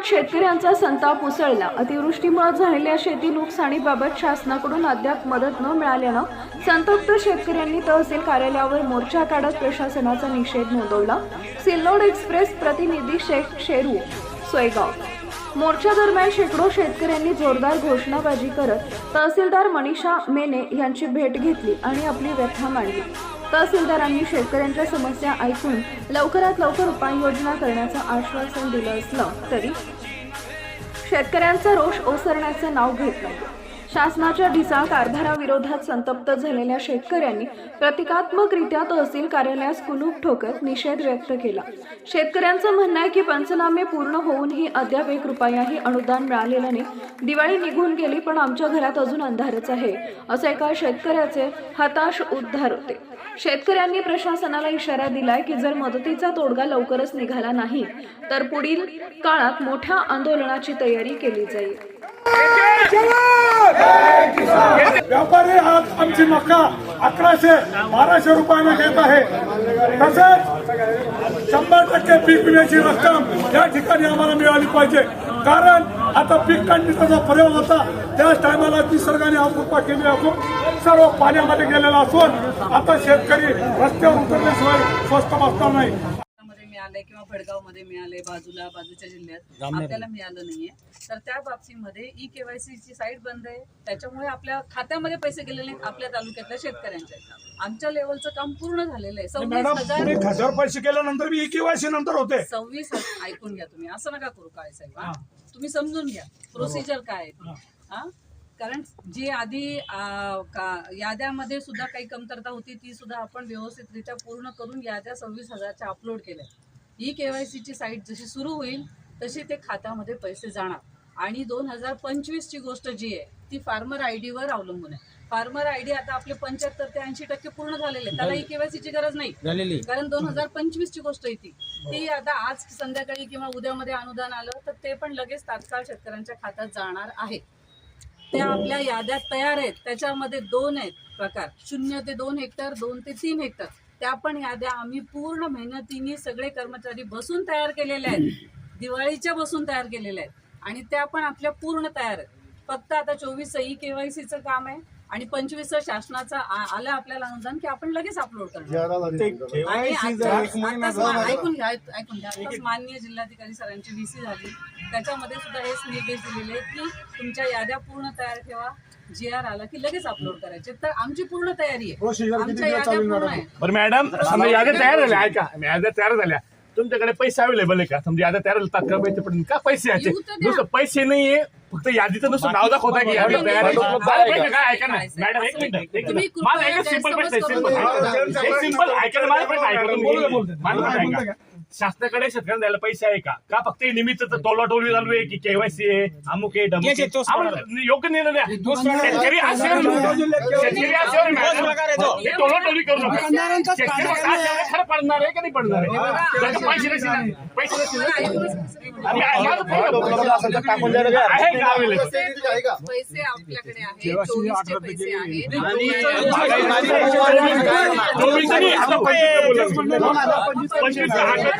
जिल्ह्यात शेतकऱ्यांचा संताप उसळला. अतिवृष्टीमुळे झालेल्या शेती नुकसानीबाबत शासनाकडून अद्याप मदत न मिळाल्यानं संतप्त शेतकऱ्यांनी तहसील कार्यालयावर मोर्चा काढत प्रशासनाचा निषेध नोंदवला. सिल्लोड एक्सप्रेस प्रतिनिधी शेख शेरू सोयगाव. मोर्चा दरम्यान शेकडो शेतकऱ्यांनी जोरदार घोषणाबाजी करत तहसीलदार मनीषा मेने यांची भेट घेतली आणि आपली व्यथा मांडली. तहसीलदारांनी शेतकऱ्यांच्या समस्या ऐकून लवकरात लवकर उपाययोजना करण्याचं आश्वासन दिलं असलं तरी शेतकऱ्यांचा रोष ओसरण्याचं नाव घेत नाही. शासनाच्या ढिसाळ कारभाराविरोधात संतप्त झालेल्या शेतकऱ्यांनी प्रतिकात्मकरित्या तहसील कार्यालयास कुलूप ठोकत निषेध व्यक्त केला. शेतकऱ्यांचं म्हणणं आहे की पंचनामे पूर्ण होऊनही अद्याप एक रुपयाही अनुदान मिळालेलं नाही. दिवाळी निघून गेली पण आमच्या घरात अजून अंधारच आहे असं एका शेतकऱ्याचे हताश उद्धार होते. शेतकऱ्यांनी प्रशासनाला इशारा दिलाय की जर मदतीचा तोडगा लवकरच निघाला नाही तर पुढील काळात मोठ्या आंदोलनाची तयारी केली जाईल. व्यापारी आज आमची मक्का अकराशे बाराशे रुपयाने घेत आहे. तसेच शंभर टक्के पीक विम्याची रक्कम या ठिकाणी आम्हाला मिळाली पाहिजे. कारण आता पीक काढणीचा जो प्रयोग होता त्याच टायमाला निसर्गाने अवकृपा केली असून सर्व पाण्यामध्ये गेलेला असून आता शेतकरी रस्त्यावर उतरल्याशिवाय स्वस्त बसणार नाही. मिळालंय किंवा भडगावमध्ये मिळालंय बाजूला बाजूच्या जिल्ह्यात. आपल्याला मिळालं नाहीये. तर त्या बाबतीमध्ये ई केवायसी ची साईट बंद आहे. त्याच्यामुळे आपल्या खात्यामध्ये पैसे गेलेले नाहीत आपल्या तालुक्यातल्या शेतकऱ्यांच्या. आमच्या लेवलचं काम पूर्ण झालेलं आहे. सव्वीस हजार पैसे केल्यानंतर बी केवायसी नंतर होते. सव्वीस ऐकून घ्या तुम्ही. असं नका करू काळे साहेब? तुम्ही समजून घ्या. प्रोसिजर काय आहे. हा. कारण जी आधी याद्यामध्ये सुद्धा काही कमतरता होती ती सुद्धा आपण व्यवस्थितरित्या पूर्ण करून याद्या सव्वीस हजारच्या अपलोड केल्या. ही केवायसीची साईट जशी सुरू होईल तशी ते खात्यामध्ये पैसे जाणार. आणि दोन हजार पंचवीसची गोष्ट जी आहे ती फार्मर आय डीवर अवलंबून आहे. फार्मर आय डी आता आपले पंच्याहत्तर ते ऐंशी टक्के पूर्ण झालेले आहे. त्याला ई केवायसीची गरज नाही. कारण दोन हजार पंचवीस ची गोष्ट आहे ती. ती आता आज संध्याकाळी किंवा उद्यामध्ये अनुदान आलं तर ते पण लगेच तात्काळ शेतकऱ्यांच्या खात्यात जाणार आहे. त्या आपल्या याद्यात तयार आहेत. त्याच्यामध्ये दोन आहेत प्रकार. शून्य ते दोन हेक्टर दोन ते तीन हेक्टर. त्या पण याद्या. आम्ही पूर्ण मेहनतीने सगळे कर्मचारी बसून तयार केलेल्या आहेत. दिवाळीच्या बसून तयार केलेल्या आहेत. आणि त्या पण आपल्या पूर्ण तयार आहेत. फक्त आता चोवीस ई केवायसीचं काम आहे. आणि पंचवीस शासनाचं आलं आपल्याला अनुदान की आपण लगेच अपलोड करणार. ऐकून घ्या ऐक- ऐकून घ्या. माननीय जिल्हाधिकारी सरांची व्हीसी झाली. त्याच्यामध्ये सुद्धा हेच निर्देश दिलेले की तुमच्या याद्या पूर्ण तयार ठेवा. जी आर आला की लगेच अपलोड करायचे. तर आमची पूर्ण तयारी आहे. आमच्या याद्या पूर्ण आहे. बरं मॅडम याद्या तयार झाल्या. ऐका याद्या तयार झाल्या. तुमच्याकडे पैसे अवेलेबल आहे का? समजा याद्या तयार झाल्या, तात्काळ पैसे पण का पैसे. नुसतं पैसे नाहीये. फक्त यादीचं नुसतं नाव दाखवता की यादी तयार काय ऐका ना मॅडम एक मिनिट एक माझा सिंपल प्रश्न आहे गैरसमज सिंपल एक सिंपल ऐका ना माझा प्रश्न ऐका तुम्ही माझा प्रश्न ऐका शासनाकडे शेतकऱ्यांना द्यायला पैसे आहे का? का फक्त हे निमित्त टोलवा टोलवी चालू आहे की केवायसी आहे अमुक आहे डमुक आहे? आम्हाला योग्य निर्णय द्या. शेतकरी. हे करू नका. शेतकरी खरं पडणार आहे का नाही पडणार आहे? पैसे ना- पैसे नसतील ना- आम्ही आहे माझं पूर्ण आहे का available? पैसे आपल्याकडे आहेत. चोवीसचे पैसे चोवीस चोवीस चोवीस चोवीस चोवीस चोवीस चोवीस चोवीस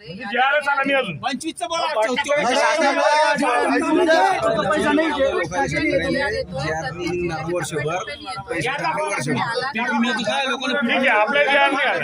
जे आलं मी अजून पंचवीसचं बोला वर्षभर ठीक आहे आपल्या जे आहे ते आहे.